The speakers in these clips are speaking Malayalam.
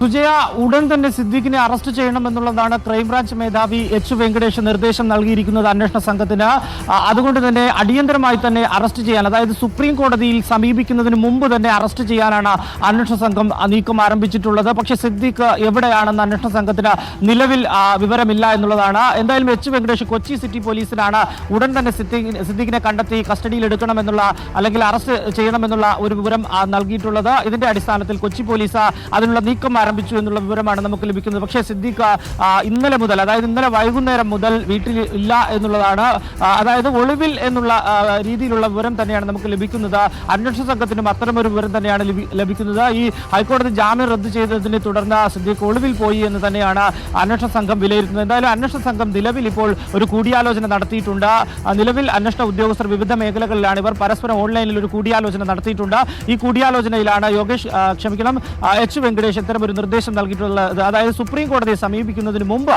സുജയ ഉടൻ തന്നെ സിദ്ദിഖിനെ അറസ്റ്റ് ചെയ്യണമെന്നുള്ളതാണ് ക്രൈംബ്രാഞ്ച് മേധാവി എച്ച് വെങ്കടേഷ് നിർദ്ദേശം നൽകിയിരിക്കുന്നത് അന്വേഷണ സംഘത്തിന്. അതുകൊണ്ട് തന്നെ അടിയന്തരമായി തന്നെ അറസ്റ്റ് ചെയ്യാൻ അതായത് സുപ്രീം കോടതിയിൽ സമീപിക്കുന്നതിന് മുമ്പ് തന്നെ അറസ്റ്റ് ചെയ്യാനാണ് അന്വേഷണ സംഘം നീക്കം ആരംഭിച്ചിട്ടുള്ളത്. പക്ഷേ സിദ്ദീഖ് എവിടെയാണെന്ന് അന്വേഷണ സംഘത്തിന് നിലവിൽ വിവരമില്ല എന്നുള്ളതാണ്. എന്തായാലും എച്ച് വെങ്കടേഷ് കൊച്ചി സിറ്റി പോലീസിനാണ് ഉടൻ തന്നെ സിദ്ദിഖിനെ കണ്ടെത്തി കസ്റ്റഡിയിൽ എടുക്കണമെന്നുള്ള അല്ലെങ്കിൽ അറസ്റ്റ് ചെയ്യണമെന്നുള്ള ഒരു വിവരം നൽകിയിട്ടുള്ളത്. ഇതിന്റെ അടിസ്ഥാനത്തിൽ കൊച്ചി പോലീസ് അതിനുള്ള നീക്കം ആരംഭിച്ചു എന്നുള്ള വിവരമാണ് നമുക്ക് ലഭിക്കുന്നത്. പക്ഷേ സിദ്ദീഖ് ഇന്നലെ മുതൽ അതായത് ഇന്നലെ വൈകുന്നേരം മുതൽ വീട്ടിൽ ഇല്ല എന്നുള്ളതാണ് അതായത് ഒളിവിൽ എന്നുള്ള രീതിയിലുള്ള വിവരം തന്നെയാണ് നമുക്ക് ലഭിക്കുന്നത്. അന്വേഷണ സംഘത്തിനും അത്തരമൊരു വിവരം തന്നെയാണ് ലഭിക്കുന്നത്. ഈ ഹൈക്കോടതി ജാമ്യം റദ്ദു ചെയ്തതിനെ തുടർന്ന് സിദ്ദീഖ് ഒളിവിൽ പോയി എന്ന് തന്നെയാണ് അന്വേഷണ സംഘം വിലയിരുത്തുന്നത്. എന്തായാലും അന്വേഷണ സംഘം നിലവിൽ ഇപ്പോൾ ഒരു കൂടിയാലോചന നടത്തിയിട്ടുണ്ട്. നിലവിൽ അന്വേഷണ ഉദ്യോഗസ്ഥർ വിവിധ മേഖലകളിലാണ്. ഇവർ പരസ്പരം ഓൺലൈനിൽ ഒരു കൂടിയാലോചന നടത്തിയിട്ടുണ്ട്. ഈ കൂടിയാലോചനയിലാണ് യോഗേഷ് ക്ഷമിക്കണം എച്ച് വെങ്കടേഷ് ഇത്തരം ഒരു നിർദ്ദേശം നൽകിയിട്ടുള്ളത് അതായത് സുപ്രീം കോടതിയെ സമീപിക്കുന്നതിന് മുമ്പ്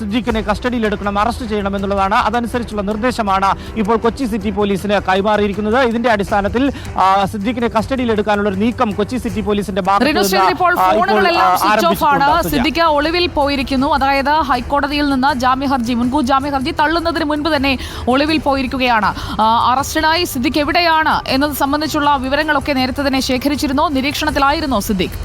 സിദ്ദീഖിനെ കസ്റ്റഡിയിൽ എടുക്കണം അറസ്റ്റ് ചെയ്യണം എന്നുള്ളതാണ് അതനുസരിച്ചുള്ള നിർദ്ദേശമാണ് ഇപ്പോൾ കൊച്ചി സിറ്റി പോലീസിന് കൈമാറിയിരിക്കുന്നത്. ഇതിന്റെ അടിസ്ഥാനത്തിൽ സിദ്ദിഖിനെ എടുക്കാനുള്ള ഒരു നീക്കം കൊച്ചി സിറ്റി പോലീസിന്റെ. സിദ്ദിഖ് ഒളിവിൽ പോയിരിക്കുന്നു. അതായത് ഹൈക്കോടതിയിൽ നിന്ന് ജാമ്യ ഹർജി മുൻകൂർ ജാമ്യ ഹർജി തള്ളുന്നതിന് മുൻപ് തന്നെ ഒളിവിൽ പോയിരിക്കുകയാണ്. അറസ്റ്റിനായി സിദ്ദിഖ് എവിടെയാണ് എന്നത് സംബന്ധിച്ചുള്ള വിവരങ്ങളൊക്കെ നേരത്തെ തന്നെ ശേഖരിച്ചിരുന്നോ. നിരീക്ഷണത്തിലായിരുന്നോ സിദ്ദിഖ്.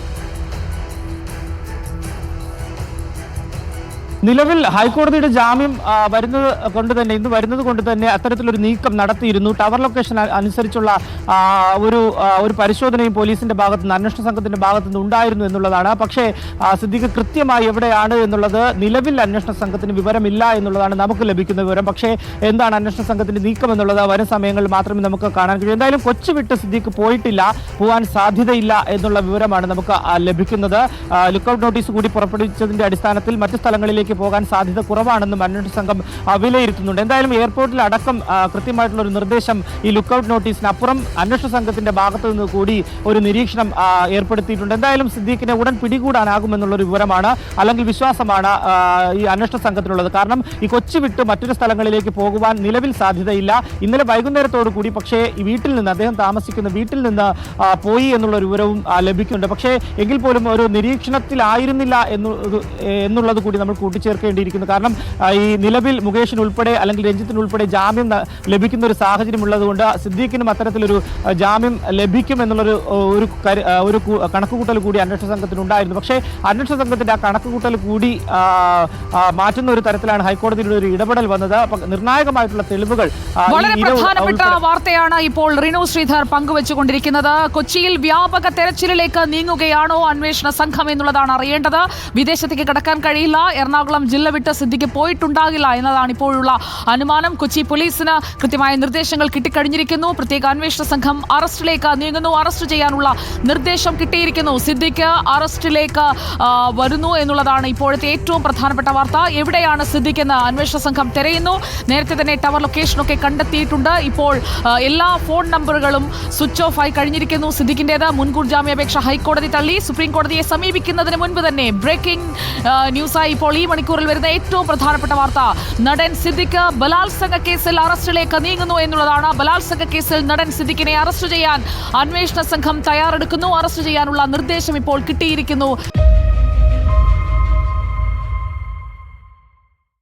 നിലവിൽ ഹൈക്കോടതിയുടെ ജാമ്യം വരുന്നത് കൊണ്ട് തന്നെ ഇന്ന് വരുന്നത് കൊണ്ട് തന്നെ അത്തരത്തിലൊരു നീക്കം നടത്തിയിരുന്നു. ടവർ ലൊക്കേഷൻ അനുസരിച്ചുള്ള ഒരു ഒരു പരിശോധനയും പോലീസിന്റെ ഭാഗത്തു നിന്ന് അന്വേഷണ സംഘത്തിന്റെ ഭാഗത്തു നിന്ന് ഉണ്ടായിരുന്നു എന്നുള്ളതാണ്. പക്ഷേ സിദ്ദിഖ് കൃത്യമായി എവിടെയാണ് എന്നുള്ളത് നിലവിൽ അന്വേഷണ സംഘത്തിന് വിവരമില്ല എന്നുള്ളതാണ് നമുക്ക് ലഭിക്കുന്ന വിവരം. പക്ഷേ എന്താണ് അന്വേഷണ സംഘത്തിന്റെ നീക്കം എന്നുള്ളത് വരും സമയങ്ങളിൽ മാത്രമേ നമുക്ക് കാണാൻ കഴിയൂ. എന്തായാലും കൊച്ചു വിട്ട് സിദ്ദിഖ് പോയിട്ടില്ല പോകാൻ സാധ്യതയില്ല എന്നുള്ള വിവരമാണ് നമുക്ക് ലഭിക്കുന്നത്. ലുക്കൌട്ട് നോട്ടീസ് കൂടി പുറപ്പെടുവിച്ചതിന്റെ അടിസ്ഥാനത്തിൽ മറ്റു സ്ഥലങ്ങളിലേക്ക് പോകാൻ സാധ്യത കുറവാണെന്നും അന്വേഷണ സംഘം വിലയിരുത്തുന്നുണ്ട്. എന്തായാലും എയർപോർട്ടിൽ അടക്കം കൃത്യമായിട്ടുള്ള ഒരു നിർദ്ദേശം ഈ ലുക്ക് ഔട്ട് നോട്ടീസിന് നോട്ടീസിനപ്പുറം അന്വേഷണ സംഘത്തിന്റെ ഭാഗത്തു നിന്ന് കൂടി ഒരു നിരീക്ഷണം ഏർപ്പെടുത്തിയിട്ടുണ്ട്. എന്തായാലും സിദ്ദീഖിനെ ഉടൻ പിടികൂടാനാകുമെന്നുള്ളൊരു വിവരമാണ് അല്ലെങ്കിൽ വിശ്വാസമാണ് ഈ അന്വേഷണ സംഘത്തിനുള്ളത്. കാരണം ഈ കൊച്ചി വിട്ട് മറ്റൊരു സ്ഥലങ്ങളിലേക്ക് പോകുവാൻ നിലവിൽ സാധ്യതയില്ല. ഇന്നലെ വൈകുന്നേരത്തോടു കൂടി പക്ഷേ ഈ വീട്ടിൽ നിന്ന് അദ്ദേഹം താമസിക്കുന്ന വീട്ടിൽ നിന്ന് പോയി എന്നുള്ള ഒരു വിവരവും ലഭിക്കുന്നുണ്ട്. പക്ഷേ എങ്കിൽ പോലും ഒരു നിരീക്ഷണത്തിലായിരുന്നില്ല എന്നു എന്നുള്ളത് കൂടി നമ്മൾ കൂട്ടിച്ചേർക്കേണ്ടിയിരിക്കുന്നു കാരണം ഈ നിലവിൽ മുകേഷിന് ഉൾപ്പെടെ അല്ലെങ്കിൽ രഞ്ജിത്തിന് ഉൾപ്പെടെ ജാമ്യം ലഭിക്കുന്ന ഒരു സാഹചര്യം ഉള്ളതുകൊണ്ട് സിദ്ദീഖിനും അത്തരത്തിലൊരു ജാമ്യം ലഭിക്കും എന്നുള്ളൊരു ഒരു ഒരു കണക്കുകൂട്ടൽ കൂടി അന്വേഷണ സംഘത്തിന് ഉണ്ടായിരുന്നു. പക്ഷേ അന്വേഷണ സംഘത്തിന്റെ ആ കണക്കുകൂട്ടൽ കൂടി മാറ്റുന്ന ഒരു തരത്തിലാണ് ഹൈക്കോടതിയുടെ ഒരു ഇടപെടൽ വന്നത്. നിർണായകമായിട്ടുള്ള തെളിവുകൾ വളരെ പ്രധാനപ്പെട്ട വാർത്തയാണ് ഇപ്പോൾ റിനു ശ്രീധർ പങ്കുവച്ചുകൊണ്ടിരിക്കുന്നത്. കൊച്ചിയിൽ വ്യാപക തെരച്ചിലിലേക്ക് നീങ്ങുകയാണോ അന്വേഷണ സംഘം എന്നുള്ളതാണ് അറിയേണ്ടത്. വിദേശത്തേക്ക് കടക്കാൻ കഴിയില്ല. എറണാകുളം ജില്ല വിട്ട് സിദ്ദിഖ് പോയിട്ടുണ്ടാകില്ല എന്നതാണ് ഇപ്പോഴുള്ള അനുമാനം. കൊച്ചി പോലീസിന് കൃത്യമായ നിർദ്ദേശങ്ങൾ കിട്ടിക്കഴിഞ്ഞിരിക്കുന്നു. പ്രത്യേക അന്വേഷണ സംഘം അറസ്റ്റിലേക്ക് നീങ്ങുന്നു. അറസ്റ്റ് ചെയ്യാനുള്ള നിർദ്ദേശം കിട്ടിയിരിക്കുന്നു. സിദ്ദിഖ് അറസ്റ്റിലേക്ക് വരുന്നു എന്നുള്ളതാണ് ഇപ്പോഴത്തെ ഏറ്റവും പ്രധാനപ്പെട്ട വാർത്ത. എവിടെയാണ് സിദ്ദിഖ് എന്ന് അന്വേഷണ സംഘം തിരയുന്നു. നേരത്തെ തന്നെ ടവർ ലൊക്കേഷനൊക്കെ കണ്ടെത്തിയിട്ടുണ്ട്. ഇപ്പോൾ എല്ലാ ഫോൺ നമ്പറുകളും സ്വിച്ച് ഓഫ് ആയി കഴിഞ്ഞിരിക്കുന്നു. സിദ്ദിഖിന്റേത് മുൻകൂർ ജാമ്യാപേക്ഷ ഹൈക്കോടതി തള്ളി. സുപ്രീം കോടതിയെ സമീപിക്കുന്നതിന് മുൻപ് തന്നെ ബ്രേക്കിംഗ് ന്യൂസായി ഇപ്പോൾ ഈ മണിക്കൂറിൽ വരുന്ന ഏറ്റവും പ്രധാനപ്പെട്ട വാർത്ത. നടൻ സിദ്ദിഖ് ബലാത്സംഗ കേസിൽ അറസ്റ്റിലേക്ക് നീങ്ങുന്നു എന്നുള്ളതാണ്. ബലാത്സംഗ കേസിൽ നടൻ സിദ്ദിഖിനെ അറസ്റ്റ് ചെയ്യാൻ അന്വേഷണ സംഘം തയ്യാറെടുക്കുന്നു. അറസ്റ്റ് ചെയ്യാനുള്ള നിർദ്ദേശം ഇപ്പോൾ കിട്ടിയിരിക്കുന്നു.